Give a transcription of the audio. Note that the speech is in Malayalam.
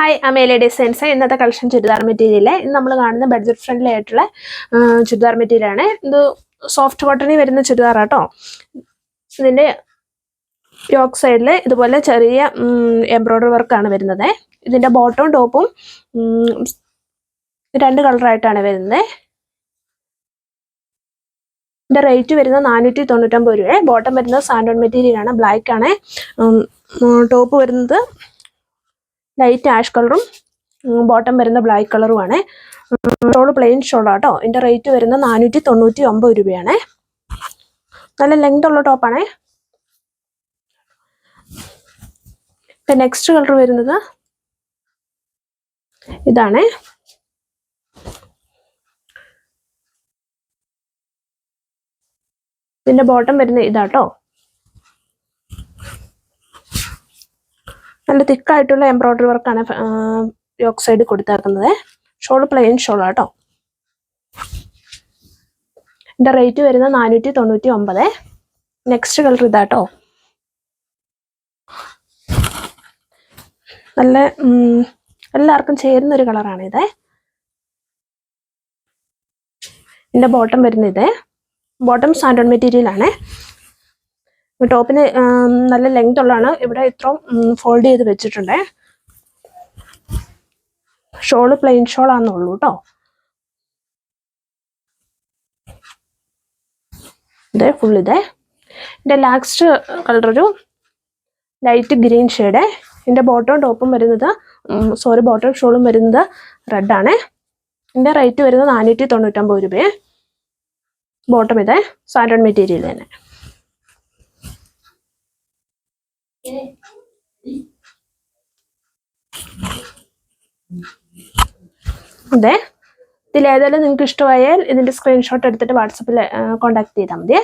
ഹായ് അമേലെ ഡിസൈൻസ് ഇന്നത്തെ കളക്ഷൻ ചുരിദാർ മെറ്റീരിയൽ ഇന്ന് നമ്മൾ കാണുന്ന ബഡ്ജറ്റ് ഫ്രണ്ട്ലി ആയിട്ടുള്ള ചുരിദാർ മെറ്റീരിയൽ ആണ്. ഇത് സോഫ്റ്റ് കോട്ടണിൽ വരുന്ന ചുരിദാർ ആട്ടോ. ഇതിന്റെ യോക്ക് സൈഡിൽ ഇതുപോലെ ചെറിയ എംബ്രോയ്ഡറി വർക്കാണ് വരുന്നത്. ഇതിന്റെ ബോട്ടവും ടോപ്പും രണ്ട് കളറായിട്ടാണ് വരുന്നത്. ഇതിന്റെ റേറ്റ് വരുന്നത് നാനൂറ്റി തൊണ്ണൂറ്റൊമ്പത് രൂപ ബോട്ടം വരുന്നത് സാൻഡോൺ മെറ്റീരിയൽ ആണ്. ബ്ലാക്ക് ആണ്. ടോപ്പ് വരുന്നത് ലൈറ്റ് ആഷ് കളറും ബോട്ടം വരുന്ന ബ്ലാക്ക് കളറുമാണ്. ഷോൾ പ്ലെയിൻ ഷോളാട്ടോ ഇതിന്റെ റേറ്റ് വരുന്നത് നാനൂറ്റി തൊണ്ണൂറ്റി ഒമ്പത് രൂപയാണ്. നല്ല ലെങ്ത് ഉള്ള ടോപ്പാണ് നെക്സ്റ്റ് കളർ വരുന്നത് ഇതാണ്. ഇതിന്റെ ബോട്ടം വരുന്നത് ഇതാട്ടോ. നല്ല തിക്കായിട്ടുള്ള എംബ്രോയ്ഡറി വർക്കാണ് യോക്ക് സൈഡ് കൊടുത്തേക്കുന്നത് ഷോൾ പ്ലെയിൻ ഷോൾ ആട്ടോ എന്റെ റേറ്റ് വരുന്നത് നാനൂറ്റി തൊണ്ണൂറ്റി ഒമ്പത് നെക്സ്റ്റ് കളർ ഇതാട്ടോ നല്ല എല്ലാവർക്കും ചേരുന്ന ഒരു കളറാണ് ഇത്. ഇതിന്റെ ബോട്ടം വരുന്നത്. ബോട്ടം സാൻഡോൺ മെറ്റീരിയൽ ആണ്. ടോപ്പിന് നല്ല ലെങ്ത് ഉള്ളതാണ്. ഇവിടെ ഇത്രയും ഫോൾഡ് ചെയ്ത് വെച്ചിട്ടുണ്ട്. ഷോൾ പ്ലെയിൻ ഷോൾ ആണെന്നുള്ളൂ കേട്ടോ ഇത് ഫുൾ ഇത്. എന്റെ ലാസ്റ്റ് കളർ ഒരു ലൈറ്റ് ഗ്രീൻ ഷെയ്ഡ് ഇതിന്റെ ബോട്ടവും ടോപ്പും വരുന്നത് സോറി ബോട്ടം ഷോളും വരുന്നത് റെഡ് ആണ്. ഇതിന്റെ റേറ്റ് വരുന്നത് നാനൂറ്റി തൊണ്ണൂറ്റൊമ്പത് രൂപയെ. ബോട്ടം ഇതേ സാൻഡോൺ മെറ്റീരിയൽ തന്നെ. അതെ. ഇതിലേതായാലും നിങ്ങൾക്ക് ഇഷ്ടമായാൽ ഇതിന്റെ സ്ക്രീൻഷോട്ട് എടുത്തിട്ട് വാട്സപ്പിൽ കോൺടാക്ട് ചെയ്താൽ മതി.